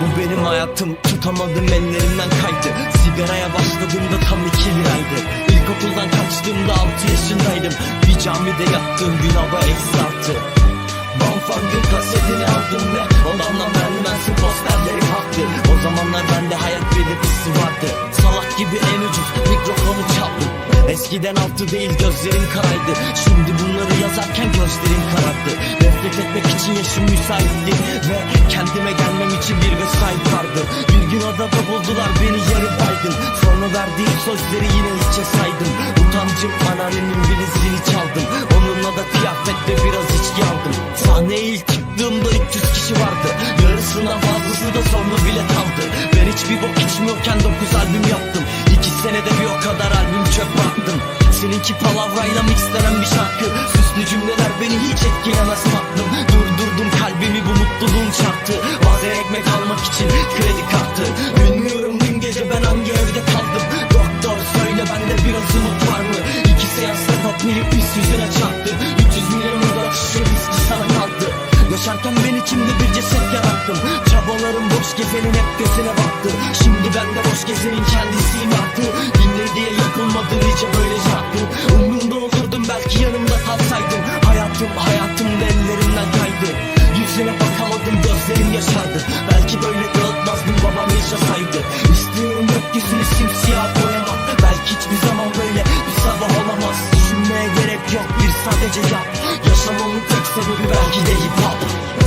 Bu benim hayatım tutamadım ellerimden kaydı. Sigaraya başladığımda tam iki liraydı İlkokuldan kaçtığımda altı yaşındaydım. Bir camide yattığım gün hava eksi altı Bonfang'ın kasetini aldım ve Odamdan vermezsin posterleri kalktı. O zamanlar bende hayat belirtisi vardı. Salak gibi en ucuz Eskiden altı değil gözlerim karaydı Şimdi bunları yazarken gözlerim karardı. Nefret etmek için yaşım müsaitti Ve kendime gelmem için bir vesait vardı. Bir gün adada buldular beni yarı baygın Sonra verdiğim sözleri yine hiçe saydım Utancım anneannemin bilizini çaldım. Onunla da kıyafet ve biraz içki aldım. Sahneye ilk çıktığımda 300 kişi vardı. Yarısından fazlası da sonra bilet aldı Ben hiçbir bok içmiyorken 9 albüm yaptım. 2 senede bir o kadar albüm çöp attım Seninki palavrayla mixlenen bir şarkı. Süslü cümleler beni hiç etkilemez tatlım boş gezenin hep gözüne baktı. Şimdi ben de boş gezenin kendisiyim artık. Dinle diye yapılmadı nice böyle şarkı Umrumda olurdum belki yanımda kalsaydın Hayatım hayatım da ellerimden kaydı. Yüzüne bakamadım gözlerim yaşardı. Belki böyle dağıtmazdım babam yaşasaydı. İstiyorum gökyüzünü simsiyah boyamak Belki hiçbir zaman böyle bir sabah olamaz. Düşünmeye gerek yok bir sadece yap. Yaşamamın tek sebebi belki de hip hop